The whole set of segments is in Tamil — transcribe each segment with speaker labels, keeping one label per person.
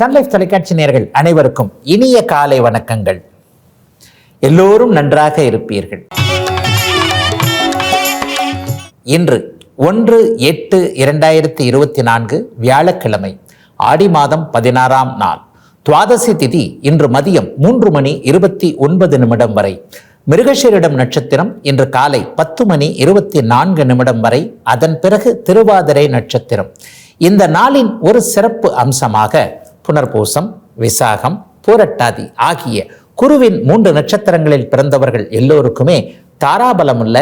Speaker 1: சன்லைஃப் தொலைக்காட்சி நேர்கள் அனைவருக்கும் இனிய காலை வணக்கங்கள். எல்லோரும் நன்றாக இருப்பீர்கள். இன்று ஒன்று எட்டு இரண்டாயிரத்தி இருபத்தி நான்கு வியாழக்கிழமை ஆடி மாதம் பதினாறாம் நாள். துவாதசி திதி இன்று மதியம் மூன்று மணி இருபத்தி ஒன்பது நிமிடம் வரை. மிருகஷீரிடம் நட்சத்திரம் இன்று காலை பத்து மணி இருபத்தி நான்கு நிமிடம் வரை. அதன் பிறகு திருவாதிரை நட்சத்திரம். இந்த நாளின் ஒரு சிறப்பு அம்சமாக புனர்பூசம் விசாகம் பூரட்டாதி ஆகிய குருவின் மூன்று நட்சத்திரங்களில் பிறந்தவர்கள் எல்லோருக்குமே தாராபலமுள்ள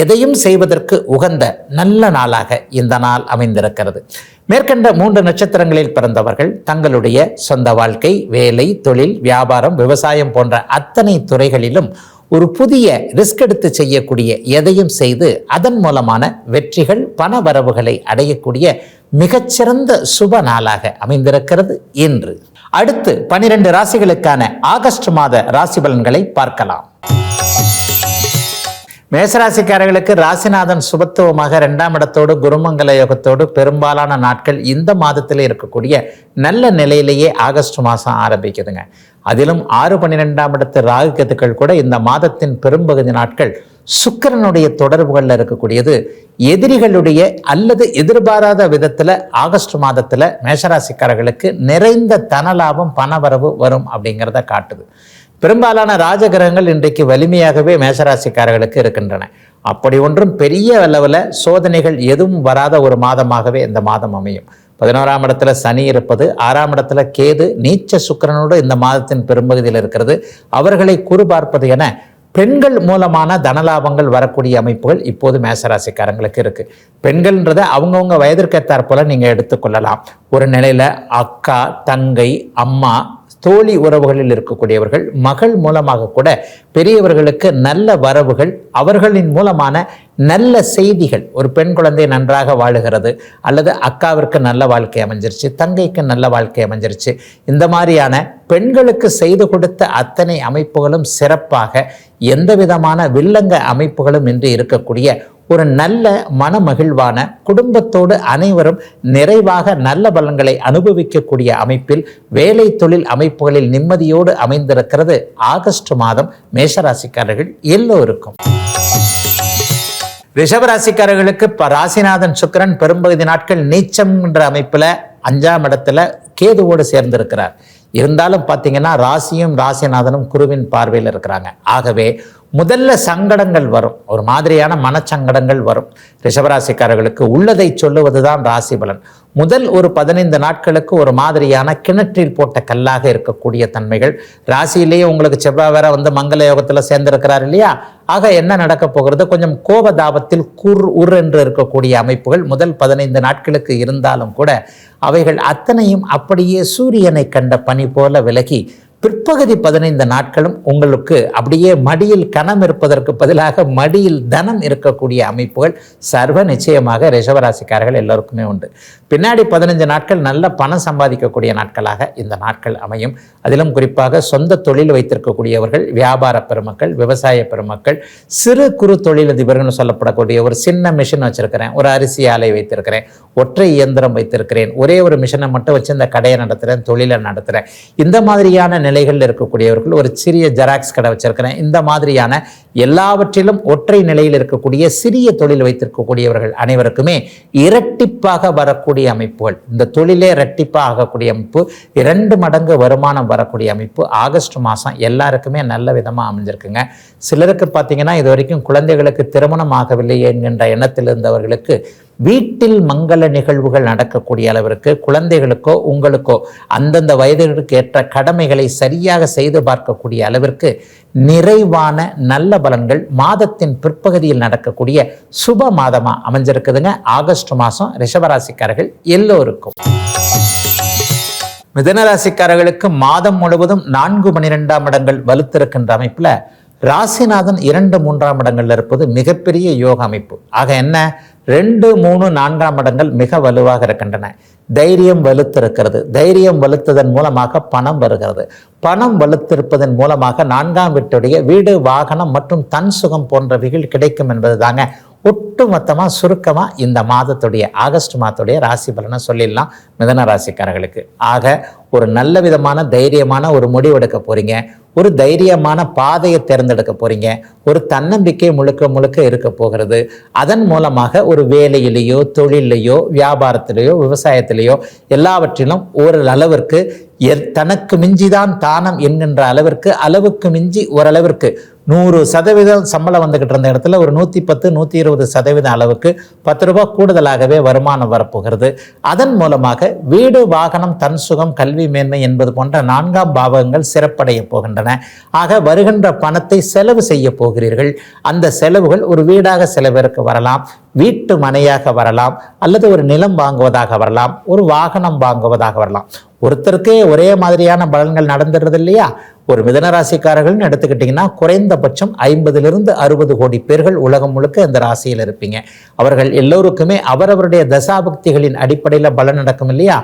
Speaker 1: எதையும் செய்வதற்கு உகந்த நல்ல நாளாக இந்த நாள் அமைந்திருக்கிறது. மேற்கண்ட மூன்று நட்சத்திரங்களில் பிறந்தவர்கள் தங்களுடைய சொந்த வாழ்க்கை வேலை தொழில் வியாபாரம் விவசாயம் போன்ற அத்தனை துறைகளிலும் ஒரு புதிய ரிஸ்க் எடுத்து செய்யக்கூடிய எதையும் செய்து அதன் மூலமான வெற்றிகள் பண வரவுகளை அடையக்கூடிய மிகச்சிறந்த சுப நாளாக அமைந்திருக்கிறது இன்று. அடுத்து பனிரெண்டு ராசிகளுக்கான ஆகஸ்ட் மாத ராசி பலன்களை பார்க்கலாம். மேசராசிக்காரர்களுக்கு ராசிநாதன் சுபத்துவமாக இரண்டாம் இடத்தோடு குருமங்கல யோகத்தோடு பெரும்பாலான நாட்கள் இந்த மாதத்தில் இருக்கக்கூடிய நல்ல நிலையிலேயே ஆகஸ்ட் மாதம் ஆரம்பிக்குதுங்க. அதிலும் ஆறு பன்னிரெண்டாம் இடத்து ராகு கத்துக்கள் கூட இந்த மாதத்தின் பெரும்பகுதி நாட்கள் சுக்கிரனுடைய தொடர்புகளில் இருக்கக்கூடியது. எதிரிகளுடைய அல்லது எதிர்பாராத விதத்தில் ஆகஸ்ட் மாதத்தில் மேஷராசிக்காரர்களுக்கு நிறைந்த தனலாபம் பணவரவு வரும் அப்படிங்கிறத காட்டுது. பெரும்பாலான ராஜகிரகங்கள் இன்றைக்கு வலிமையாகவே மேஷராசிக்காரர்களுக்கு இருக்கின்றன. அப்படி ஒன்றும் பெரிய அளவில் சோதனைகள் எதுவும் வராத ஒரு மாதமாகவே இந்த மாதம் அமையும். பதினோராம் இடத்துல சனி இருப்பது ஆறாம் இடத்துல கேது நீச்ச சுக்கரனோடு இந்த மாதத்தின் பெரும்பகுதியில் இருக்கிறது. அவர்களை குறுபார்ப்பது என பெண்கள் மூலமான தனலாபங்கள் வரக்கூடிய அமைப்புகள் இப்போது மேசராசிக்காரங்களுக்கு இருக்கு. பெண்கள்ன்றதை அவங்கவுங்க வயதிற்கேற்றாற் போல நீங்க எடுத்துக்கொள்ளலாம் ஒரு நிலையில அக்கா தங்கை அம்மா தோழி உறவுகளில் இருக்கக்கூடியவர்கள் மகள் மூலமாக கூட பெரியவர்களுக்கு நல்ல வரவுகள் அவர்களின் மூலமான நல்ல செய்திகள். ஒரு பெண் குழந்தை நன்றாக வாழுகிறது அல்லது அக்காவிற்கு நல்ல வாழ்க்கை அமைஞ்சிருச்சு தங்கைக்கு நல்ல வாழ்க்கை அமைஞ்சிருச்சு. இந்த மாதிரியான பெண்களுக்கு செய்து கொடுத்த அத்தனை அமைப்புகளும் சிறப்பாக எந்த விதமான வில்லங்க அமைப்புகளும் இன்றி இருக்கக்கூடிய ஒரு நல்ல மனமகிழ்வான குடும்பத்தோடு அனைவரும் நிறைவாக நல்ல பலன்களை அனுபவிக்கக்கூடிய அமைப்பில் வேலை தொழில் அமைப்புகளில் நிம்மதியோடு அமைந்திருக்கிறது. ஆகஸ்ட் மாதம் மேஷராசிக்காரர்கள் எல்லோருக்கும். ரிஷபராசிக்காரர்களுக்கு இப்போ ராசிநாதன் சுக்கிரன் பெரும்பகுதி நாட்கள் நீச்சம் என்ற அமைப்பில் அஞ்சாம் இடத்துல கேதுவோடு சேர்ந்திருக்கிறார். இருந்தாலும் பார்த்தீங்கன்னா ராசியும் ராசிநாதனும் குருவின் பார்வையில் இருக்கிறாங்க. ஆகவே முதல்ல சங்கடங்கள் வரும். ஒரு மாதிரியான மனச்சங்கடங்கள் வரும். ரிஷபராசிக்காரர்களுக்கு உள்ளதை சொல்லுவது தான் ராசி பலன் முதல் ஒரு பதினைந்து நாட்களுக்கு ஒரு மாதிரியான கிணற்றில் போட்ட கல்லாக இருக்கக்கூடிய தன்மைகள். ராசியிலேயே உங்களுக்கு செவ்வாய் வேற வந்து மங்கள யோகத்தில் சேர்ந்திருக்கிறார் இல்லையா? ஆக என்ன நடக்க போகிறது? கொஞ்சம் கோபதாபத்தில் குர் உர் என்று இருக்கக்கூடிய அமைப்புகள் முதல் பதினைந்து நாட்களுக்கு இருந்தாலும் கூட அவைகள் அத்தனையும் அப்படியே சூரியனை கண்ட பனி போல விலகி பிற்பகுதி பதினைந்து நாட்களும் உங்களுக்கு அப்படியே மடியில் கணம் இருப்பதற்கு பதிலாக மடியில் தனம் இருக்கக்கூடிய அமைப்புகள் சர்வ நிச்சயமாக ரிஷவராசிக்காரர்கள் எல்லோருக்குமே உண்டு. பின்னாடி பதினஞ்சு நாட்கள் நல்ல பணம் சம்பாதிக்கக்கூடிய நாட்களாக இந்த நாட்கள் அமையும். அதிலும் குறிப்பாக சொந்த தொழில் வைத்திருக்கக்கூடியவர்கள் வியாபார பெருமக்கள் விவசாய பெருமக்கள் சிறு குறு தொழிலதிபர்கள்னு சொல்லப்படக்கூடிய ஒரு சின்ன மிஷின் வச்சிருக்கிறேன். ஒரு அரிசி ஆலை வைத்திருக்கிறேன். ஒற்றை இயந்திரம் வைத்திருக்கிறேன். ஒரே ஒரு மிஷினை மட்டும் வச்சு இந்த கடையை நடத்துகிறேன் தொழிலை நடத்துகிறேன் இந்த மாதிரியான நிலைகளில் இருக்கக்கூடியவர்கள் ஒரு சிறிய ஜெராக்ஸ் கடை வச்சிருக்கிறேன். இந்த மாதிரியான எல்லாவற்றிலும் ஒற்றை நிலையில் இருக்கக்கூடிய சிறிய தொழில் வைத்திருக்கக்கூடியவர்கள் அனைவருக்குமே இரட்டிப்பாக வரக்கூடிய அமைப்புகள். இந்த தொழிலே இரட்டிப்பாக ஆகக்கூடிய அமைப்பு இரண்டு மடங்கு வருமானம் வரக்கூடிய அமைப்பு. ஆகஸ்ட் மாதம் எல்லாருக்குமே நல்ல விதமாக அமைஞ்சிருக்குங்க. சிலருக்கு பார்த்தீங்கன்னா இது வரைக்கும் குழந்தைகளுக்கு திருமணம் ஆகவில்லை என்கின்ற எண்ணத்தில் இருந்தவர்களுக்கு வீட்டில் மங்கள நிகழ்வுகள் நடக்கக்கூடிய அளவிற்கு குழந்தைகளுக்கோ உங்களுக்கோ அந்தந்த வயதிற்கு ஏற்ற கடமைகளை சரியாக செய்து பார்க்கக்கூடிய அளவிற்கு நிறைவான நல்ல பலன்கள் மாதத்தின் பிற்பகுதியில் நடக்கக்கூடிய சுப மாதமா அமைஞ்சிருக்குதுங்க. ஆகஸ்ட் மாதம் ரிஷபராசிக்காரர்கள் எல்லோருக்கும். மிதனராசிக்காரர்களுக்கு மாதம் முழுவதும் நான்கு பனிரெண்டாம் இடங்கள் வலுத்திருக்கின்ற அமைப்பில் ராசிநாதன் இரண்டு மூன்றாம் இடங்கள்ல இருப்பது மிகப்பெரிய யோக அமைப்பு. ஆக என்ன? ரெண்டு மூணு நான்காம் இடங்கள் மிக வலுவாக இருக்கின்றன. தைரியம் வலுத்திருக்கிறது. தைரியம் வலுத்ததன் மூலமாக பணம் வருகிறது. பணம் வலுத்திருப்பதன் மூலமாக நான்காம் வீட்டுடைய வீடு வாகனம் மற்றும் தன் சுகம் போன்றவைகள் கிடைக்கும் என்பது தாங்க ஒட்டுமொத்தமாக சுருக்கமாக இந்த மாதத்துடைய ஆகஸ்ட் மாதத்துடைய ராசி பலனை சொல்லிடலாம். மிதன ராசிக்காரர்களுக்கு. ஆக ஒரு நல்ல விதமான தைரியமான ஒரு முடிவெடுக்க போறீங்க. ஒரு தைரியமான பாதையை தேர்ந்தெடுக்க போறீங்க. ஒரு தன்னம்பிக்கை முழுக்க முழுக்க இருக்க போகிறது. அதன் மூலமாக ஒரு வேலையிலேயோ தொழிலையோ வியாபாரத்திலேயோ விவசாயத்திலேயோ எல்லாவற்றிலும் ஒரு அளவிற்கு தனக்கு மிஞ்சிதான் தானம் என்கின்ற அளவிற்கு அளவுக்கு மிஞ்சி ஓரளவிற்கு நூறு சதவீதம் சம்பளம் வந்துகிட்டு இருந்த இடத்துல ஒரு நூற்றி பத்து நூற்றி இருபது சதவீதம் அளவுக்கு பத்து ரூபா கூடுதலாகவே வருமானம் வரப்போகிறது. அதன் மூலமாக வீடு வாகனம் தன் சுகம் கல்வி மேன்மை என்பது போன்ற நான்காம் பாவகங்கள் சிறப்படைய போகின்றன. ஆக வருகின்ற பணத்தை செலவு செய்ய போகிறீர்கள். அந்த செலவுகள் ஒரு வீடாக செலவிற்கு வரலாம். வீட்டு மனையாக வரலாம். அல்லது ஒரு நிலம் வாங்குவதாக வரலாம். ஒரு வாகனம் வாங்குவதாக வரலாம். ஒருத்தருக்கே ஒரே மாதிரியான பலன்கள் நடந்துடுறது இல்லையா? ஒரு மிதனராசிக்காரர்கள்னு எடுத்துக்கிட்டிங்கன்னா குறைந்தபட்சம் ஐம்பதிலிருந்து அறுபது கோடி பேர்கள் உலகம் முழுக்க இந்த ராசியில் இருப்பீங்க. அவர்கள் எல்லோருக்குமே அவரவருடைய தசாபக்திகளின் அடிப்படையில் பலன் நடக்கும் இல்லையா?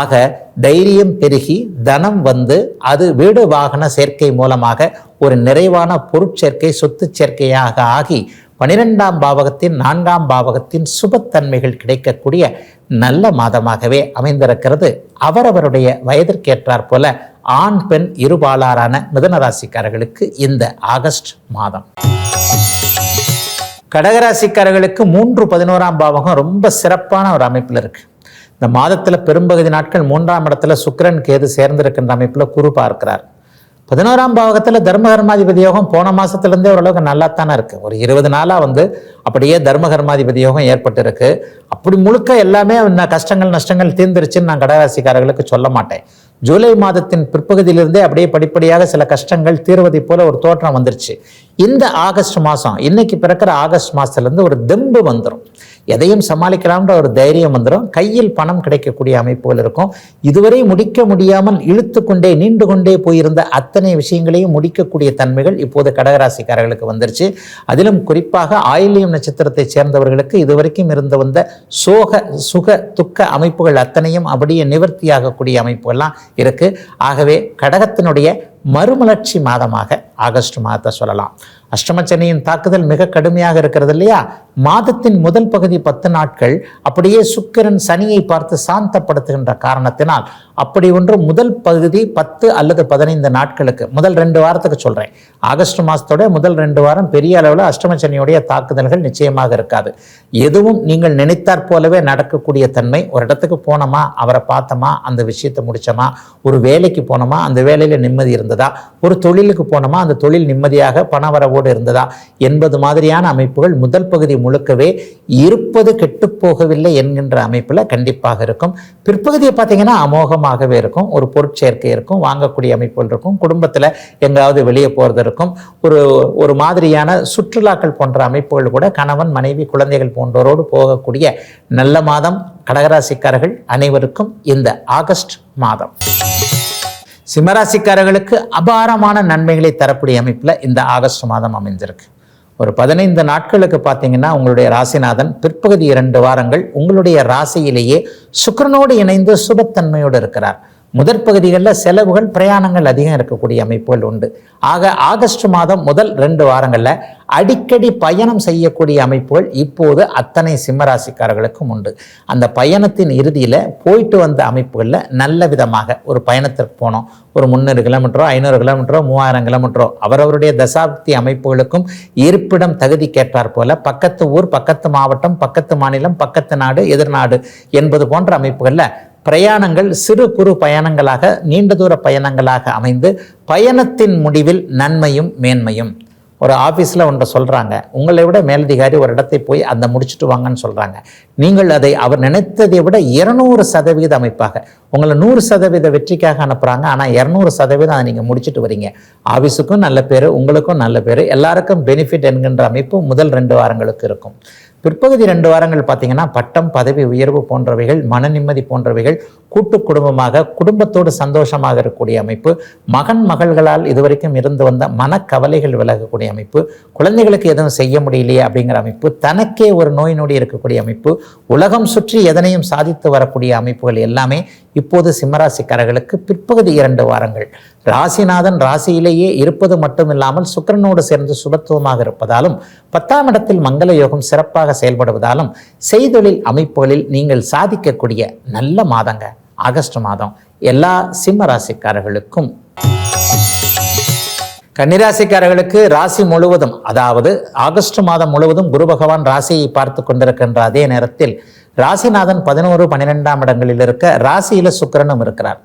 Speaker 1: ஆக தைரியம் பெருகி தனம் வந்து அது வீடு வாகன சேர்க்கை மூலமாக ஒரு நிறைவான பொருட்சேர்க்கை சொத்து சேர்க்கையாக ஆகி பனிரெண்டாம் பாவகத்தின் நான்காம் பாவகத்தின் சுபத்தன்மைகள் கிடைக்கக்கூடிய நல்ல மாதமாகவே அமைந்திருக்கிறது. அவரவருடைய வயதிற்கேற்றாற் போல ஆண் பெண் இருபாலாரான மிதனராசிக்காரர்களுக்கு இந்த ஆகஸ்ட் மாதம். கடகராசிக்காரர்களுக்கு மூன்று பதினோராம் பாவகம் ரொம்ப சிறப்பான ஒரு அமைப்பில் இருக்கு. இந்த மாதத்தில் பெரும்பகுதி நாட்கள் மூன்றாம் இடத்துல சுக்கரன் கேது சேர்ந்திருக்கின்ற அமைப்பில் குரு பார்க்கிறார். பதினோராம் பாவகத்தில் தர்மகர்மாதிபதி யோகம் போன மாதத்துலேருந்தே ஓரளவுக்கு நல்லா தானே இருக்கு. ஒரு இருபது நாளாக வந்து அப்படியே தர்மகர்மாதிபதி யோகம் ஏற்பட்டு இருக்கு அப்படி முழுக்க எல்லாமே கஷ்டங்கள் நஷ்டங்கள் தீர்ந்துருச்சுன்னு நான் கடகராசிக்காரர்களுக்கு சொல்ல மாட்டேன். ஜூலை மாதத்தின் பிற்பகுதியிலிருந்தே அப்படியே படிப்படியாக சில கஷ்டங்கள் தீர்வதை போல ஒரு தோற்றம் வந்துருச்சு. இந்த ஆகஸ்ட் மாதம் இன்னைக்கு பிறக்கிற ஆகஸ்ட் மாதத்துலேருந்து ஒரு தெம்பு வந்துடும் எதையும் சமாளிக்கலாம்ன்ற ஒரு தைரியம் வந்துடும் கையில் பணம் கிடைக்கக்கூடிய அமைப்புகள் இருக்கும். இதுவரை முடிக்க முடியாமல் இழுத்து கொண்டே நீண்டு கொண்டே போயிருந்த அத்தனை விஷயங்களையும் முடிக்கக்கூடிய தன்மைகள் இப்போது கடகராசிக்காரர்களுக்கு வந்துருச்சு. அதிலும் குறிப்பாக ஆயில்யம் நட்சத்திரத்தைச் சேர்ந்தவர்களுக்கு இதுவரைக்கும் இருந்து வந்த சோக சுக துக்க அமைப்புகள் அத்தனையும் அப்படியே நிவர்த்தியாகக்கூடிய அமைப்புகள்லாம் இருக்கு. ஆகவே கடகத்தினுடைய மறுமலர்ச்சி மாதமாக ஆகஸ்ட் மாதத்தை சொல்லலாம். அஷ்டமச்சனியின் தாக்குதல் மிக கடுமையாக இருக்கிறது இல்லையா? மாதத்தின் முதல் பகுதி பத்து நாட்கள் அப்படியே சுக்கிரன் சனியை பார்த்து சாந்தப்படுத்துகின்ற காரணத்தினால் அப்படி ஒன்று முதல் பகுதி பத்து அல்லது பதினைந்து நாட்களுக்கு முதல் ரெண்டு வாரத்துக்கு சொல்கிறேன் ஆகஸ்ட் மாதத்தோட முதல் ரெண்டு வாரம் பெரிய அளவில் அஷ்டமச்சனியுடைய தாக்குதல்கள் நிச்சயமாக இருக்காது. எதுவும் நீங்கள் நினைத்தாற் போலவே நடக்கக்கூடிய தன்மை ஒரு இடத்துக்கு போனோமா அவரை பார்த்தோமா அந்த விஷயத்தை முடிச்சோமா ஒரு வேலைக்கு போனோமா அந்த வேலையில் நிம்மதி இருந்ததா ஒரு தொழிலுக்கு போனோமா அந்த தொழில் நிம்மதியாக பணவரவோடு இருந்ததா என்பது மாதிரியான அமைப்புகள் முதல் பகுதி முழுக்கவே இருப்பது கெட்டுப்போகவில்லை என்கின்ற அமைப்பில் கண்டிப்பாக இருக்கும். பிற்பகுதியை பார்த்தீங்கன்னா அமோகமாகவே இருக்கும். ஒரு பொருட்சேர்க்கை இருக்கும். வாங்கக்கூடிய அமைப்புகள் இருக்கும். குடும்பத்தில் எங்காவது வெளியே போகிறது இருக்கும். ஒரு ஒரு மாதிரியான சுற்றுலாக்கள் போன்ற அமைப்புகள் கூட கணவன் மனைவி குழந்தைகள் போன்றோரோடு போகக்கூடிய நல்ல மாதம். கடகராசிக்காரர்கள் அனைவருக்கும் இந்த ஆகஸ்ட் மாதம். சிம்மராசிக்காரர்களுக்கு அபாரமான நன்மைகளை தரக்கூடிய அமைப்பில் இந்த ஆகஸ்ட் மாதம் அமைஞ்சிருக்கு ஒரு பதினைந்து நாட்களுக்கு பார்த்தீங்கன்னா உங்களுடைய ராசிநாதன் பிற்பகுதி இரண்டு வாரங்கள் உங்களுடைய ராசியிலேயே சுக்கிரனோடு இணைந்து சுபத்தன்மையோடு இருக்கிறார். முதற் பகுதிகளில் செலவுகள் பிரயாணங்கள் அதிகம் இருக்கக்கூடிய அமைப்புகள் உண்டு. ஆக ஆகஸ்ட் மாதம் முதல் ரெண்டு வாரங்களில் அடிக்கடி பயணம் செய்யக்கூடிய அமைப்புகள் இப்போது அத்தனை சிம்மராசிக்காரர்களுக்கும் உண்டு. அந்த பயணத்தின் இறுதியில் போயிட்டு வந்த அமைப்புகளில் நல்ல விதமாக ஒரு பயணத்திற்கு போனோம். ஒரு முந்நூறு கிலோமீட்டரோ ஐநூறு கிலோமீட்டரோ மூவாயிரம் கிலோமீட்டரோ அவரவருடைய தசாப்தி அமைப்புகளுக்கும் இருப்பிடம் தகுதி கேட்டார் போல பக்கத்து ஊர் பக்கத்து மாவட்டம் பக்கத்து மாநிலம் பக்கத்து நாடு எதிர்நாடு என்பது போன்ற அமைப்புகளில் பிரயாணங்கள் சிறு குறு பயணங்களாக நீண்ட தூர பயணங்களாக அமைந்து பயணத்தின் முடிவில் நன்மையும் மேன்மையும். ஒரு ஆஃபீஸில் ஒன்றை சொல்கிறாங்க உங்களை விட மேலதிகாரி ஒரு இடத்தை போய் அந்த முடிச்சுட்டு வாங்கன்னு சொல்கிறாங்க நீங்கள் அதை அவர் நினைத்ததை விட இருநூறு சதவீத அமைப்பாக உங்களை நூறு சதவீத வெற்றிக்காக அனுப்புகிறாங்க ஆனால் இரநூறு சதவீதம் அதை நீங்கள் முடிச்சுட்டு வரீங்க. ஆஃபீஸுக்கும் நல்ல பேர் உங்களுக்கும் நல்ல பேர் எல்லாருக்கும் பெனிஃபிட் என்கின்ற அமைப்பு முதல் ரெண்டு வாரங்களுக்கு இருக்கும். பிற்பகுதி ரெண்டு வாரங்கள் பார்த்தீங்கன்னா பட்டம் பதவி உயர்வு போன்றவைகள் மன நிம்மதி போன்றவைகள் கூட்டு குடும்பமாக குடும்பத்தோடு சந்தோஷமாக இருக்கக்கூடிய அமைப்பு மகன் மகள்களால் இதுவரைக்கும் இருந்து வந்த மனக்கவலைகள் விலகக்கூடிய அமைப்பு குழந்தைகளுக்கு எதுவும் செய்ய முடியலையே அப்படிங்கிற அமைப்பு தனக்கே ஒரு நோய் நொடி இருக்கக்கூடிய அமைப்பு உலகம் சுற்றி எதனையும் சாதித்து வரக்கூடிய அமைப்புகள் எல்லாமே இப்போது சிம்மராசிக்காரர்களுக்கு பிற்பகுதி இரண்டு வாரங்கள். ராசிநாதன் ராசியிலேயே இருப்பது மட்டுமில்லாமல் சுக்கிரனோடு சேர்ந்து சுபத்துவமாக இருப்பதாலும் பத்தாம் இடத்தில் மங்கள யோகம் சிறப்பாக செயல்படுவதாலும் செய்தொழில் அமைப்புகளில் நீங்கள் சாதிக்கக்கூடிய நல்ல மாதங்க ஆகஸ்ட் மாதம். எல்லா சிம்ம ராசிக்காரர்களுக்கும். கன்னிராசிக்காரர்களுக்கு ராசி முழுவதும் அதாவது ஆகஸ்ட் மாதம் முழுவதும் குரு பகவான் ராசியை பார்த்து கொண்டிருக்கின்ற அதே நேரத்தில் ராசிநாதன் பதினோரு பன்னிரெண்டாம் இடங்களில் இருக்க ராசியில சுக்கிரனும் இருக்கிறார்.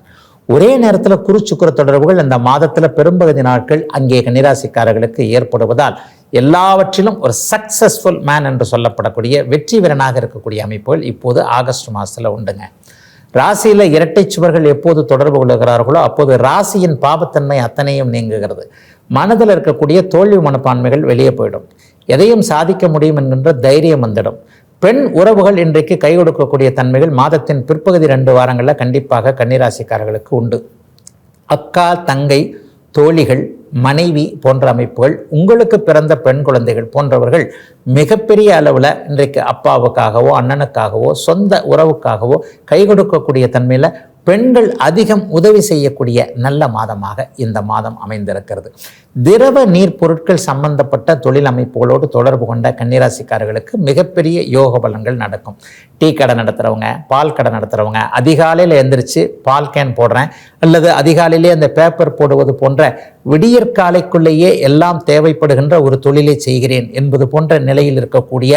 Speaker 1: ஒரே நேரத்தில் குரு தொடர்புகள் இந்த மாதத்தில் பெரும்பகுதி நாட்கள் அங்கே கன்னிராசிக்காரர்களுக்கு ஏற்படுவதால் எல்லாவற்றிலும் ஒரு சக்சஸ்ஃபுல் மேன் என்று சொல்லப்படக்கூடிய வெற்றி வீரனாக இருக்கக்கூடிய அமைப்புகள் இப்போது ஆகஸ்ட் மாதத்தில் உண்டுங்க. ராசியில இரட்டை சுவர்கள் எப்போது தொடர்பு கொள்ளுகிறார்களோ அப்போது ராசியின் பாபத்தன்மை அத்தனையும் நீங்குகிறது. மனதில் இருக்கக்கூடிய தோல்வி மனப்பான்மைகள் வெளியே போயிடும். எதையும் சாதிக்க முடியும் என்கின்ற தைரியம் வந்துடும். பெண் உறவுகள் இன்றைக்கு கை கொடுக்கக்கூடிய தன்மைகள் மாதத்தின் பிற்பகுதி ரெண்டு வாரங்களில் கண்டிப்பாக கன்னிராசிக்காரர்களுக்கு உண்டு. அக்கா தங்கை தோழிகள் மனைவி போன்ற அமைப்புகள் உங்களுக்கு பிறந்த பெண் குழந்தைகள் போன்றவர்கள் மிகப்பெரிய அளவில் இன்றைக்கு அப்பாவுக்காகவோ அண்ணனுக்காகவோ சொந்த உறவுக்காகவோ கை கொடுக்கக்கூடிய தன்மையில் பெண்கள் அதிகம் உதவி செய்யக்கூடிய நல்ல மாதமாக இந்த மாதம் அமைந்திருக்கிறது. திரவ நீர் பொருட்கள் சம்பந்தப்பட்ட தொழில் அமைப்புகளோடு தொடர்பு கொண்ட கன்னிராசிக்காரர்களுக்கு மிகப்பெரிய யோக பலன்கள் நடக்கும். டீ கடை நடத்துகிறவங்க பால் கடை நடத்துகிறவங்க அதிகாலையில் எந்திரிச்சு பால் கேன் போடுறேன் அல்லது அதிகாலையிலே அந்த பேப்பர் போடுவது போன்ற விடியற்காலைக்குள்ளேயே எல்லாம் தேவைப்படுகின்ற ஒரு தொழிலை செய்கிறேன் என்பது போன்ற நிலையில் இருக்கக்கூடிய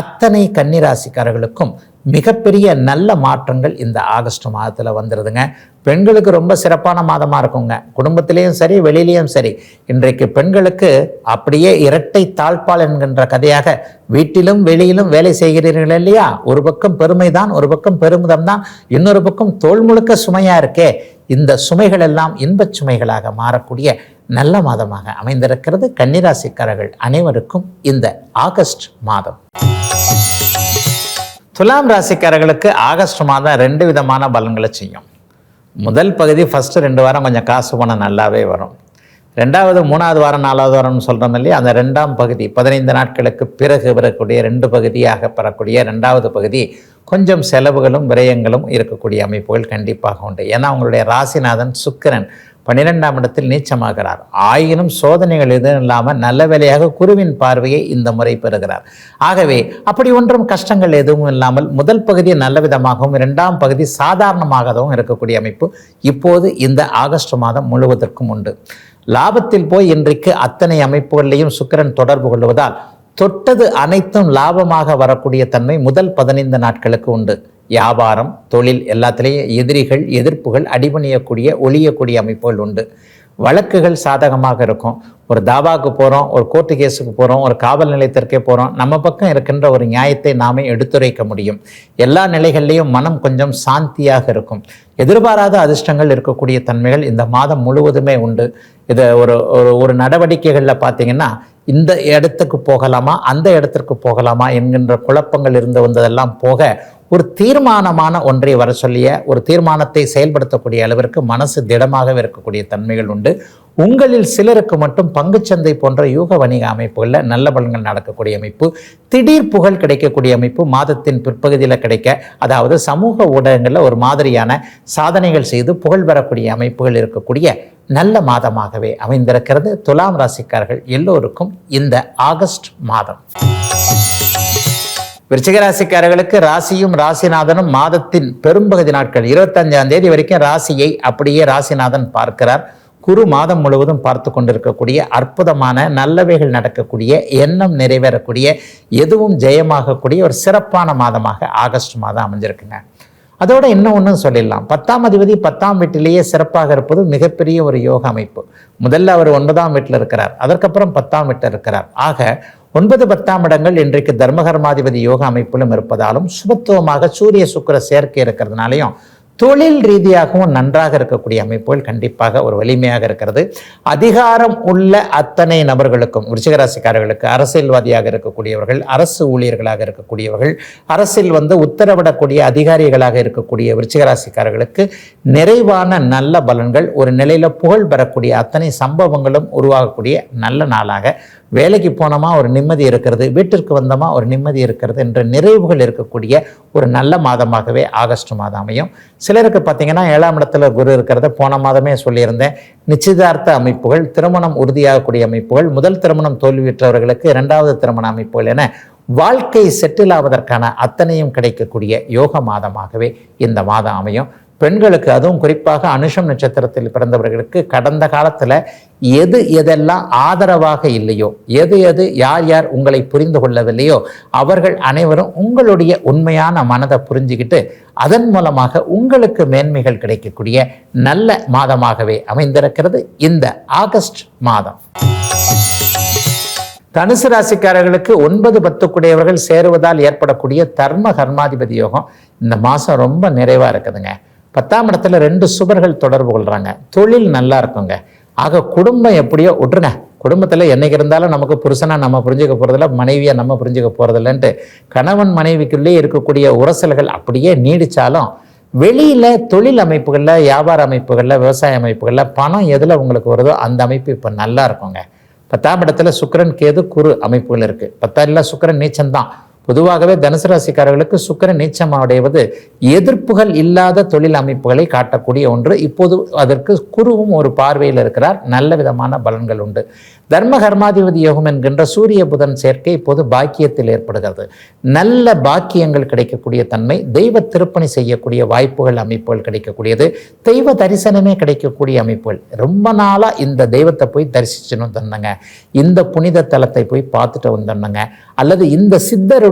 Speaker 1: அத்தனை கன்னிராசிக்காரர்களுக்கும் மிகப்பெரிய நல்ல மாற்றங்கள் இந்த ஆகஸ்ட் மாதத்தில் வந்துடுதுங்க பெண்களுக்கு ரொம்ப சிறப்பான மாதமாக இருக்குங்க. குடும்பத்திலையும் சரி வெளியிலையும் சரி. இன்றைக்கு பெண்களுக்கு அப்படியே இரட்டை தாழ்பால் என்கின்ற கதையாக வீட்டிலும் வெளியிலும் வேலை செய்கிறீர்கள் இல்லையா? ஒரு பக்கம் பெருமை தான் ஒரு பக்கம் பெருமிதம் தான் இன்னொரு பக்கம் தோல் முழுக்க சுமையா இருக்கே. இந்த சுமைகள் எல்லாம் இன்பச் சுமைகளாக மாறக்கூடிய நல்ல மாதமாக அமைந்திருக்கிறது. கன்னிராசிக்காரர்கள் அனைவருக்கும் இந்த ஆகஸ்ட் மாதம். துலாம் ராசிக்காரர்களுக்கு ஆகஸ்ட் மாதம் ரெண்டு விதமான பலன்களை செய்யும். முதல் பகுதி ஃபஸ்ட்டு ரெண்டு வாரம் கொஞ்சம் காசு பணம் நல்லாவே வரும். ரெண்டாவது மூணாவது வாரம் நாலாவது வாரம்னு சொல்கிறோம் இல்லையா? அந்த ரெண்டாம் பகுதி பதினைந்து நாட்களுக்கு பிறகு வரக்கூடிய ரெண்டு பகுதியாக பெறக்கூடிய ரெண்டாவது பகுதி கொஞ்சம் செலவுகளும் விரயங்களும் இருக்கக்கூடிய அமைப்புகள் கண்டிப்பாக உண்டு. ஏன்னா அவங்களுடைய ராசிநாதன் சுக்கிரன். பன்னிரெண்டாம் இடத்தில் நீச்சமாகிறார். ஆயினும் சோதனைகள் எதுவும் இல்லாமல் நல்ல வேலையாக குருவின் பார்வையை இந்த முறை பெறுகிறார். ஆகவே அப்படி ஒன்றும் கஷ்டங்கள் எதுவும் இல்லாமல் முதல் பகுதி நல்ல விதமாகவும் இரண்டாம் பகுதி சாதாரணமாகவும் இருக்கக்கூடிய அமைப்பு இப்போது இந்த ஆகஸ்ட் மாதம் முழுவதற்கும் உண்டு. லாபத்தில் போய் இன்றைக்கு அத்தனை அமைப்புகளிலையும் சுக்கிரன் தொடர்பு கொள்வதால் தொட்டது அனைத்தும் லாபமாக வரக்கூடிய தன்மை முதல் பதினைந்து நாட்களுக்கு உண்டு. வியாபாரம் தொழில் எல்லாத்துலேயும் எதிரிகள் எதிர்ப்புகள் அடிபணியக்கூடிய ஒழியக்கூடிய அமைப்புகள் உண்டு. வழக்குகள் சாதகமாக இருக்கும். ஒரு தாவாவுக்கு போகிறோம் ஒரு கோர்ட்டு கேஸுக்கு போகிறோம் ஒரு காவல் நிலையத்திற்கே போகிறோம் நம்ம பக்கம் இருக்கின்ற ஒரு நியாயத்தை நாமே எடுத்துரைக்க முடியும். எல்லா நிலைகள்லேயும் மனம் கொஞ்சம் சாந்தியாக இருக்கும். எதிர்பாராத அதிர்ஷ்டங்கள் இருக்கக்கூடிய தன்மைகள் இந்த மாதம் முழுவதுமே உண்டு. இதை ஒரு ஒரு ஒரு நடவடிக்கைகளில் பார்த்தீங்கன்னா இந்த இடத்துக்கு போகலாமா அந்த இடத்திற்கு போகலாமா என்கின்ற குழப்பங்கள் இருந்து வந்ததெல்லாம் போக ஒரு தீர்மானமான ஒன்றை வர சொல்லிய ஒரு தீர்மானத்தை செயல்படுத்தக்கூடிய அளவிற்கு மனசு திடமாகவே இருக்கக்கூடிய தன்மைகள் உண்டு. உங்களில் சிலருக்கு மட்டும் பங்குச்சந்தை போன்ற யூக வணிக அமைப்புகளில் நல்ல பலன்கள் நடக்கக்கூடிய அமைப்பு திடீர் புகழ் கிடைக்கக்கூடிய அமைப்பு மாதத்தின் பிற்பகுதியில் கிடைக்க அதாவது சமூக ஊடகங்களில் ஒரு மாதிரியான சாதனைகள் செய்து புகழ் பெறக்கூடிய அமைப்புகள் இருக்கக்கூடிய நல்ல மாதமாகவே அமைந்திருக்கிறது. துலாம் ராசிக்காரர்கள் எல்லோருக்கும் இந்த ஆகஸ்ட் மாதம். விருச்சிக ராசிக்காரர்களுக்கு ராசியும் ராசிநாதனும் மாதத்தின் பெரும்பகுதி நாட்கள். இருபத்தஞ்சாம் தேதி வரைக்கும் ராசியை அப்படியே ராசிநாதன் பார்க்கிறார். குரு மாதம் முழுவதும் பார்த்து கொண்டிருக்கக்கூடிய அற்புதமான நல்லவைகள் நடக்கக்கூடிய எண்ணம் நிறைவேறக்கூடிய எதுவும் ஜெயமாகக்கூடிய ஒரு சிறப்பான மாதமாக ஆகஸ்ட் மாதம் அமைஞ்சிருக்குங்க. அதோட இன்னும் ஒன்றும் சொல்லிடலாம். பத்தாம் அதிபதி பத்தாம் வீட்டிலேயே சிறப்பாக இருப்பது மிகப்பெரிய ஒரு யோக அமைப்பு. முதல்ல அவர் ஒன்பதாம் வீட்டில் இருக்கிறார். அதற்கப்புறம் பத்தாம் வீட்டில் இருக்கிறார். ஆக ஒன்பது பத்தாம் இடங்கள் இன்றைக்கு தர்மகர்மாதிபதி யோக அமைப்பிலும் இருப்பதாலும் சுபத்துவமாக சூரிய சுக்கிர சேர்க்கை இருக்கிறதுனாலையும் தொழில் ரீதியாகவும் நன்றாக இருக்கக்கூடிய அமைப்புகள் கண்டிப்பாக ஒரு வலிமையாக இருக்கிறது. அதிகாரம் உள்ள அத்தனை நபர்களுக்கும் விருச்சிகராசிக்காரர்களுக்கு அரசியல்வாதியாக இருக்கக்கூடியவர்கள் அரசு ஊழியர்களாக இருக்கக்கூடியவர்கள் அரசில் வந்து உத்தரவிடக்கூடிய அதிகாரிகளாக இருக்கக்கூடிய விருச்சிகராசிக்காரர்களுக்கு நிறைவான நல்ல பலன்கள் ஒரு நிலையில் புகழ் பெறக்கூடிய அத்தனை சம்பவங்களும் உருவாகக்கூடிய நல்ல நாளாக வேலைக்கு போனோமா ஒரு நிம்மதி இருக்கிறது வீட்டிற்கு வந்தோமா ஒரு நிம்மதி இருக்கிறது என்ற நிறைவுகள் இருக்கக்கூடிய ஒரு நல்ல மாதமாகவே ஆகஸ்ட் மாதம் அமையும். சிலருக்கு பார்த்தீங்கன்னா ஏழாம் இடத்துல குரு இருக்கிறத போன மாதமே சொல்லியிருந்தேன். நிச்சயதார்த்த அமைப்புகள் திருமணம் உறுதியாகக்கூடிய அமைப்புகள் முதல் திருமணம் தோல்வியுற்றவர்களுக்கு இரண்டாவது திருமண அமைப்புகள் என வாழ்க்கை செட்டில் ஆவதற்கான அத்தனையும் கிடைக்கக்கூடிய யோக மாதமாகவே இந்த மாதம் அமையும். பெண்களுக்கு அதுவும் குறிப்பாக அனுஷம் நட்சத்திரத்தில் பிறந்தவர்களுக்கு கடந்த காலத்தில் எது எதெல்லாம் ஆதரவாக இல்லையோ எது எது யார் யார் உங்களை புரிந்து கொள்ளவில்லையோ அவர்கள் அனைவரும் உங்களுடைய உண்மையான மனதை புரிஞ்சுக்கிட்டு அதன் மூலமாக உங்களுக்கு மேன்மைகள் கிடைக்கக்கூடிய நல்ல மாதமாகவே அமைந்திருக்கிறது இந்த ஆகஸ்ட் மாதம். தனுசு ராசிக்காரர்களுக்கு ஒன்பது பத்துக்குடையவர்கள் சேருவதால் ஏற்படக்கூடிய தர்ம கர்மாதிபதி யோகம் இந்த மாதம் ரொம்ப நிறைவாக இருக்குதுங்க. பத்தாம் இடத்துல ரெண்டு சுபர்கள் தொடர்பு கொள்கிறாங்க தொழில் நல்லா இருக்குங்க. ஆக குடும்பம் எப்படியோ விட்டுருங்க குடும்பத்தில் என்னைக்கு இருந்தாலும் நமக்கு புருஷனாக நம்ம புரிஞ்சுக்க போகிறதில்ல மனைவியாக நம்ம புரிஞ்சுக்க போகிறதில்லன்ட்டு கணவன் மனைவிக்குள்ளே இருக்கக்கூடிய உரசல்கள் அப்படியே நீடித்தாலும் வெளியில் தொழில் அமைப்புகளில் வியாபார அமைப்புகளில் விவசாய அமைப்புகளில் பணம் எதில் உங்களுக்கு வருதோ அந்த அமைப்பு இப்போ நல்லா இருக்குங்க. பத்தாம் இடத்துல சுக்கிரன் கேது குரு அமைப்புகள் இருக்குது பத்தாம் சுக்கிரன் நீச்சம்தான். பொதுவாகவே தனுசு ராசிக்காரர்களுக்கு சுக்கரன் நீச்சம் அடைவது எதிர்ப்புகள் இல்லாத தொழில் அமைப்புகளை காட்டக்கூடிய ஒன்று. இப்போது அதற்கு குருவும் ஒரு பார்வையில் இருக்கிறார். நல்ல விதமான பலன்கள் உண்டு. தர்ம கர்மாதிபதி யோகம் என்கின்ற சூரிய புதன் சேர்க்கை இப்போது பாக்கியத்தில் ஏற்படுகிறது. நல்ல பாக்கியங்கள் கிடைக்கக்கூடிய தன்மை தெய்வ திருப்பணி செய்யக்கூடிய வாய்ப்புகள் அமைப்புகள் கிடைக்கக்கூடியது. தெய்வ தரிசனமே கிடைக்கக்கூடிய அமைப்புகள். ரொம்ப நாளாக இந்த தெய்வத்தை போய் தரிசிச்சுன்னு தந்தங்க இந்த புனித தலத்தை போய் பார்த்துட்டு வந்தோம்னுங்க அல்லது இந்த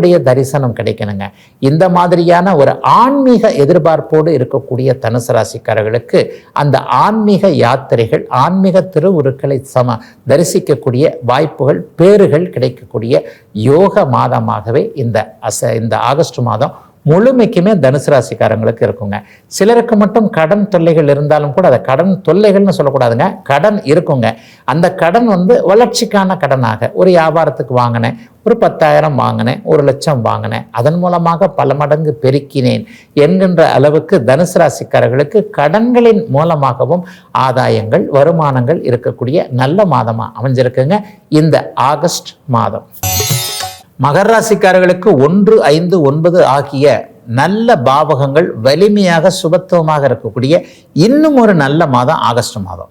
Speaker 1: சித்தருடைய தரிசனம் கிடைக்கணுங்க. இந்த மாதிரியான ஒரு ஆன்மீக எதிர்பார்ப்போடு இருக்கக்கூடிய தனுசு ராசிக்காரர்களுக்கு அந்த ஆன்மீக யாத்திரைகள் ஆன்மீக திருவுருக்களை சம தரிசிக்கக்கூடிய வாய்ப்புகள் பேறுகள் கிடைக்கக்கூடிய யோக மாதமாகவே இந்த அச இந்த ஆகஸ்ட் மாதம் முழுமைக்குமே தனுசு ராசிக்காரங்களுக்கு இருக்குங்க. சிலருக்கு மட்டும் கடன் தொல்லைகள் இருந்தாலும் கூட அதை கடன் தொல்லைகள்னு சொல்லக்கூடாதுங்க. கடன் இருக்குங்க. அந்த கடன் வந்து வளர்ச்சிக்கான கடனாக ஒரு வியாபாரத்துக்கு வாங்கினேன் ஒரு பத்தாயிரம் வாங்கினேன் ஒரு லட்சம் வாங்கினேன். அதன் மூலமாக பல மடங்கு பெருக்கினேன் என்கின்ற அளவுக்கு தனுசு ராசிக்காரர்களுக்கு கடன்களின் மூலமாகவும் ஆதாயங்கள் வருமானங்கள் இருக்கக்கூடிய நல்ல மாதமாக அமைஞ்சிருக்குங்க. இந்த ஆகஸ்ட் மாதம். மகர ராசிக்காரர்களுக்கு ஒன்று ஐந்து ஒன்பது ஆகிய நல்ல பாவகங்கள் வலிமையாக சுபத்துவமாக இருக்கக்கூடிய இன்னும் ஒரு நல்ல மாதம் ஆகஸ்ட் மாதம்.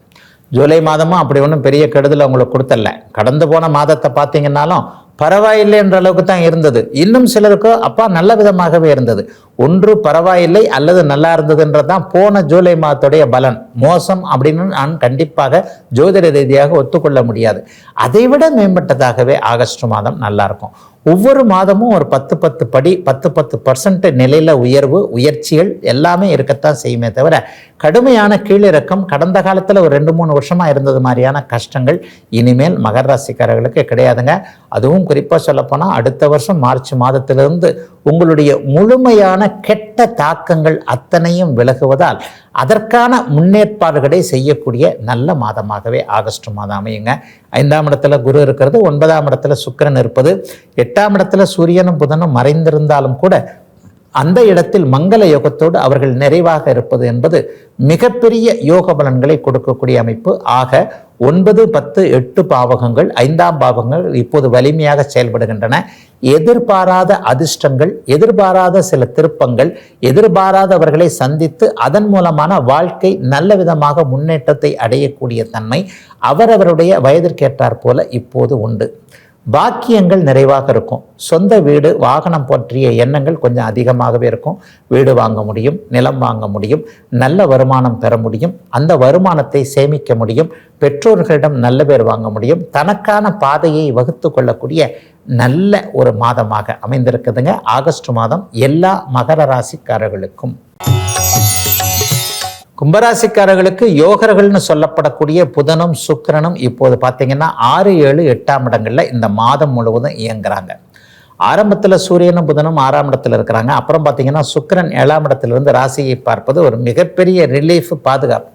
Speaker 1: ஜூலை மாதமும் அப்படி ஒன்றும் பெரிய கெடுதல் அவங்களுக்கு கொடுத்தல கடந்து போன மாதத்தை பார்த்தீங்கன்னாலும் பரவாயில்லை என்ற அளவுக்கு தான் இருந்தது. இன்னும் சிலருக்கு அப்பா நல்ல விதமாகவே இருந்தது. ஒன்று பரவாயில்லை அல்லது நல்லா இருந்ததுன்றது தான் போன ஜூலை மாதத்துடைய பலன். மோசம் அப்படின்னு நான் கண்டிப்பாக ஜோதிட ரீதியாக ஒத்துக்கொள்ள முடியாது. அதைவிட மேம்பட்டதாகவே ஆகஸ்ட் மாதம் நல்லா இருக்கும். ஒவ்வொரு மாதமும் ஒரு பத்து பத்து படி பத்து பத்து பர்சன்ட் நிலையில் உயர்வு உயர்ச்சிகள் எல்லாமே இருக்கத்தான் செய்யுமே தவிர கடுமையான கீழிறக்கம் கடந்த காலத்தில் ஒரு ரெண்டு மூணு வருஷமாக இருந்தது மாதிரியான கஷ்டங்கள் இனிமேல் மகர ராசிக்காரர்களுக்கு கிடையாதுங்க. அதுவும் குறிப்பாக சொல்லப்போனால் அடுத்த வருஷம் மார்ச் மாதத்திலிருந்து உங்களுடைய முழுமையான கெட்ட தாக்கங்கள் அத்தனையும் விலகுவதால் அதற்கான முன்னேற்பாடுகளை செய்யக்கூடிய நல்ல மாதமாகவே ஆகஸ்ட் மாதம் அமையுங்க. ஐந்தாம் இடத்துல குரு இருக்கிறது ஒன்பதாம் இடத்துல சுக்கிரன் இருப்பது எட்டாம் இடத்துல சூரியனும் புதனும் மறைந்திருந்தாலும் கூட அந்த இடத்தில் மங்கள யோகத்தோடு அவர்கள் நிறைவாக இருப்பது என்பது மிகப்பெரிய யோக பலன்களை கொடுக்கக்கூடிய அமைப்பு. ஆக ஒன்பது பத்து எட்டு பாவகங்கள் ஐந்தாம் பாவகங்கள் இப்போது வலிமையாக செயல்படுகின்றன. எதிர்பாராத அதிர்ஷ்டங்கள் எதிர்பாராத சில திருப்பங்கள் எதிர்பாராதவர்களை சந்தித்து அதன் மூலமான வாழ்க்கை நல்ல விதமாக முன்னேற்றத்தை அடையக்கூடிய தன்மை அவரவருடைய வயதிற்கேற்றாற் போல இப்போது உண்டு. பாக்கியங்கள் நிறைவாக இருக்கும். சொந்த வீடு வாகனம் பற்றிய எண்ணங்கள் கொஞ்சம் அதிகமாகவே இருக்கும். வீடு வாங்க முடியும் நிலம் வாங்க முடியும் நல்ல வருமானம் பெற முடியும் அந்த வருமானத்தை சேமிக்க முடியும் பெற்றோர்களிடம் நல்ல பேர் வாங்க முடியும். தனக்கான பாதையை வகுத்து கொள்ளக்கூடிய நல்ல ஒரு மாதமாக அமைந்திருக்குதுங்க. ஆகஸ்ட் மாதம் எல்லா மகர ராசிக்காரர்களுக்கும். கும்பராசிக்காரர்களுக்கு யோகர்கள்னு சொல்லப்படக்கூடிய புதனும் சுக்கரனும் இப்போது பார்த்தீங்கன்னா ஆறு ஏழு எட்டாம் இடங்களில் இந்த மாதம் முழுவதும் இயங்குறாங்க. ஆரம்பத்தில் சூரியனும் புதனும் ஆறாம் இடத்துல இருக்கிறாங்க. அப்புறம் பார்த்தீங்கன்னா சுக்கிரன் ஏழாம் இடத்துலேருந்து ராசியை பார்ப்பது ஒரு மிகப்பெரிய ரிலீஃப் பாதுகாப்பு.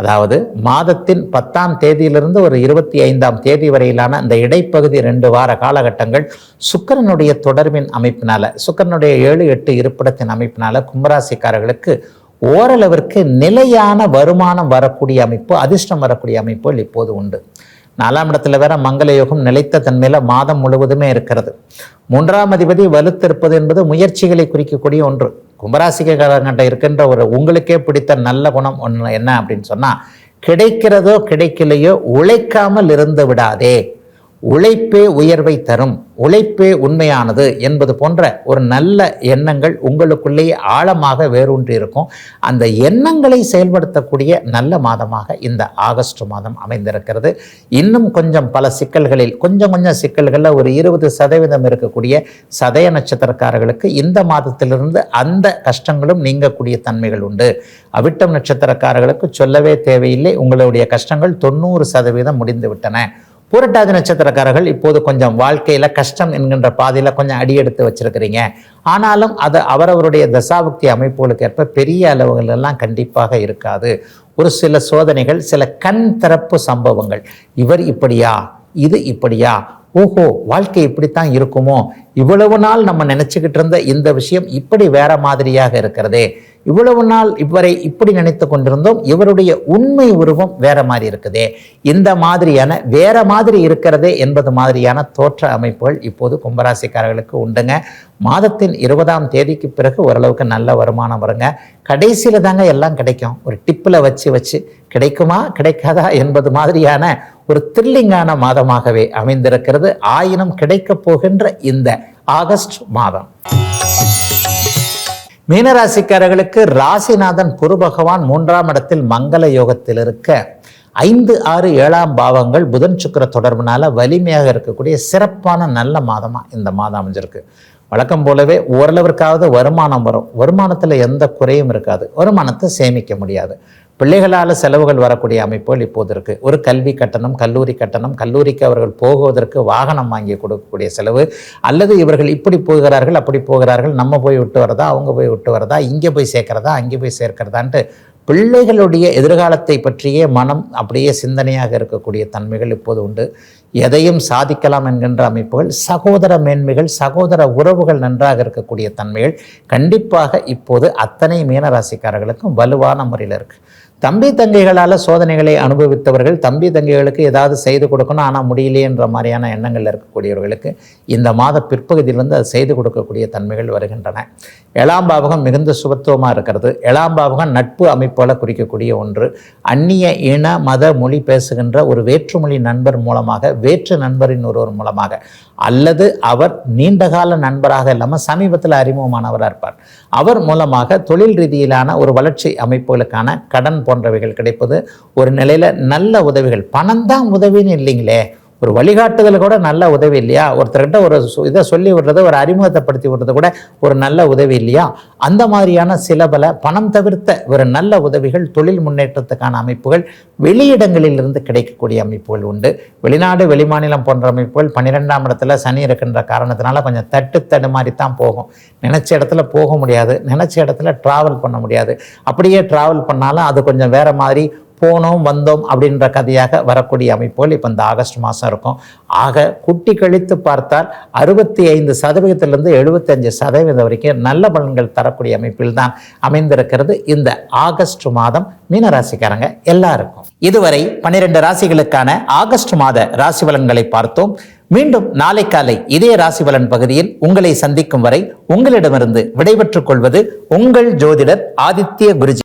Speaker 1: அதாவது மாதத்தின் பத்தாம் தேதியிலிருந்து ஒரு இருபத்தி ஐந்தாம் தேதி வரையிலான அந்த இடைப்பகுதி ரெண்டு வார காலகட்டங்கள் சுக்கிரனுடைய தொடர்பின் அமைப்பினால சுக்கிரனுடைய ஏழு எட்டு இருப்பிடத்தின் அமைப்பினால கும்பராசிக்காரர்களுக்கு ஓரளவிற்கு நிலையான வருமானம் வரக்கூடிய அமைப்பு அதிர்ஷ்டம் வரக்கூடிய அமைப்புகள் இப்போது உண்டு. நாலாம் இடத்துல வேற மங்கள யோகம் நிலைத்த தன்மையில் மாதம் முழுவதுமே இருக்கிறது. மூன்றாம் அதிபதி வலுத்திருப்பது என்பது முயற்சிகளை குறிக்கக்கூடிய ஒன்று. கும்பராசிக்காரங்கிட்ட இருக்கின்ற ஒரு உங்களுக்கே பிடித்த நல்ல குணம் ஒன்று என்ன அப்படின்னு சொன்னால் கிடைக்கிறதோ கிடைக்கலையோ உழைக்காமல் இருந்து விடாதே. உழைப்பே உயர்வை தரும் உழைப்பே உண்மையானது என்பது போன்ற ஒரு நல்ல எண்ணங்கள் உங்களுக்குள்ளேயே ஆழமாக வேரூன்றி இருக்கும். அந்த எண்ணங்களை செயல்படுத்தக்கூடிய நல்ல மாதமாக இந்த ஆகஸ்ட் மாதம் அமைந்திருக்கிறது. இன்னும் கொஞ்சம் பல சிக்கல்களில் கொஞ்சம் கொஞ்சம் சிக்கல்களில் ஒரு இருபது சதவீதம் இருக்கக்கூடிய சதய நட்சத்திரக்காரர்களுக்கு இந்த மாதத்திலிருந்து அந்த கஷ்டங்களும் நீங்கக்கூடிய தன்மைகள் உண்டு. அவிட்டம் நட்சத்திரக்காரர்களுக்கு சொல்லவே தேவையில்லை. உங்களுடைய கஷ்டங்கள் தொண்ணூறு சதவீதம் முடிந்துவிட்டன. பூரட்டாதி நட்சத்திரக்காரர்கள் இப்போது கொஞ்சம் வாழ்க்கையில் கஷ்டம் என்கின்ற பாதையில் கொஞ்சம் அடி எடுத்து வச்சிருக்கிறீங்க. ஆனாலும் அது அவரவருடைய தசாபக்தி அமைப்புகளுக்கு ஏற்ப பெரிய அளவுகளெல்லாம் கண்டிப்பாக இருக்காது. ஒரு சில சோதனைகள் சில கண் திறப்பு சம்பவங்கள். இவர் இப்படியா? இது இப்படியா? ஓஹோ வாழ்க்கை இப்படித்தான் இருக்குமோ? இவ்வளவு நாள் நம்ம நினச்சிக்கிட்டு இருந்த இந்த விஷயம் இப்படி வேற மாதிரியாக இருக்கிறதே. இவ்வளவு நாள் இவரை இப்படி நினைத்து கொண்டிருந்தோம். இவருடைய உண்மை உருவம் வேற மாதிரி இருக்குதே. இந்த மாதிரியான வேற மாதிரி இருக்கிறதே என்பது மாதிரியான தோற்ற அமைப்புகள் இப்போது கும்பராசிக்காரர்களுக்கு உண்டுங்க. மாதத்தின் இருபதாம் தேதிக்கு பிறகு ஓரளவுக்கு நல்ல வருமானம் வருங்க. கடைசியில் தாங்க எல்லாம் கிடைக்கும். ஒரு டிப்பில் வச்சு வச்சு கிடைக்குமா கிடைக்காதா என்பது மாதிரியான ஒரு த்ரில்லிங்கான மாதமாகவே அமைந்திருக்கிறது. ஆயினும் கிடைக்கப் போகின்ற இந்த ஆகஸ்ட் மாதம். மீனராசிக்காரர்களுக்கு ராசிநாதன் குரு பகவான் மூன்றாம் இடத்தில் மங்கள யோகத்தில் இருக்க ஐந்து ஆறு ஏழாம் பாவங்கள் புதன் சுக்கிர தொடர்புனால வலிமையாக இருக்கக்கூடிய சிறப்பான நல்ல மாதமாக இந்த மாதம் அமைஞ்சிருக்கு. வழக்கம் போலவே ஓரளவிற்காவது வருமானம் வரும். வருமானத்தில் எந்த குறையும் இருக்காது. வருமானத்தை சேமிக்க முடியாது. பிள்ளைகளால் செலவுகள் வரக்கூடிய அமைப்புகள் இப்போது இருக்குது ஒரு கல்வி கட்டணம் கல்லூரி கட்டணம் கல்லூரிக்கு அவர்கள் போகுவதற்கு வாகனம் வாங்கி கொடுக்கக்கூடிய செலவு அல்லது இவர்கள் இப்படி போகிறார்கள் அப்படி போகிறார்கள் நம்ம போய் விட்டு வரதா அவங்க போய் விட்டு வரதா இங்கே போய் சேர்க்கிறதா அங்கே போய் சேர்க்கிறதான்ட்டு பிள்ளைகளுடைய எதிர்காலத்தை பற்றியே மனம் அப்படியே சிந்தனையாக இருக்கக்கூடிய தன்மைகள் இப்போது உண்டு. எதையும் சாதிக்கலாம் என்கின்ற அமைப்புகள் சகோதர மேன்மைகள் சகோதர உறவுகள் நன்றாக இருக்கக்கூடிய தன்மைகள் கண்டிப்பாக இப்போது அத்தனை மீனராசிக்காரர்களுக்கும் வலுவான முறையில் இருக்குது தம்பி தங்கைகளால் சோதனைகளை அனுபவித்தவர்கள் தம்பி தங்கைகளுக்கு ஏதாவது செய்து கொடுக்கணும் ஆனால் முடியலையேன்ற மாதிரியான எண்ணங்கள் இருக்கக்கூடியவர்களுக்கு இந்த மாத பிற்பகுதியிலிருந்து அது செய்து கொடுக்கக்கூடிய தன்மைகள் வருகின்றன. ஏழாம் பாவகம் மிகுந்த சுபத்துவமாக இருக்கிறது. ஏழாம் பாவகம் நட்பு அமைப்போல குறிக்கக்கூடிய ஒன்று. அந்நிய இன மத மொழி பேசுகின்ற ஒரு வேற்றுமொழி நண்பர் மூலமாக வேற்று நண்பரின் ஒருவர் மூலமாக அல்லது அவர் நீண்டகால நண்பராக இல்லாமல் சமீபத்தில் அறிமுகமானவராக இருப்பார். அவர் மூலமாக தொழில் ரீதியிலான ஒரு வளர்ச்சி அமைப்புகளுக்கான கடன் போன்றவைகள் கிடைப்பது ஒரு நிலையில் நல்ல உதவிகள். பணம் தான் உதவின்னு இல்லைங்களே. ஒரு வழிகாட்டுதல் கூட நல்ல உதவி இல்லையா? ஒருத்தர்கிட்ட ஒரு இதை சொல்லி விடுறது ஒரு அறிமுகத்தைப்படுத்தி விடுறது கூட ஒரு நல்ல உதவி இல்லையா? அந்த மாதிரியான சில பல பணம் தவிர்த்த ஒரு நல்ல உதவிகள் தொழில் முன்னேற்றத்துக்கான அமைப்புகள் வெளியிடங்களிலிருந்து கிடைக்கக்கூடிய அமைப்புகள் உண்டு. வெளிநாடு வெளிமாநிலம் போன்ற அமைப்புகள் பன்னிரெண்டாம் இடத்துல சனி இருக்கின்ற காரணத்தினால கொஞ்சம் தட்டு தடுமாறி தான் போகும். நினச்ச இடத்துல போக முடியாது. நினச்ச இடத்துல ட்ராவல் பண்ண முடியாது. அப்படியே ட்ராவல் பண்ணாலும் அது கொஞ்சம் வேற மாதிரி போனோம் வந்தோம் அப்படின்ற கதையாக வரக்கூடிய அமைப்புகள் இப்போ இந்த ஆகஸ்ட் மாதம் இருக்கும். ஆக குட்டி கழித்து பார்த்தால் அறுபத்தி ஐந்து சதவீதத்திலிருந்து எழுபத்தஞ்சு சதவீதம் வரைக்கும் நல்ல பலன்கள் தரக்கூடிய அமைப்பில் தான் அமைந்திருக்கிறது இந்த ஆகஸ்ட் மாதம் மீனராசிக்காரங்க எல்லாருக்கும். இதுவரை பன்னிரெண்டு ராசிகளுக்கான ஆகஸ்ட் மாத ராசி பலன்களை பார்த்தோம். மீண்டும் நாளை காலை இதே ராசி பலன் பகுதியில் உங்களை சந்திக்கும் வரை உங்களிடமிருந்து விடைபெற்றுக் கொள்வது உங்கள் ஜோதிடர் ஆதித்ய குருஜி.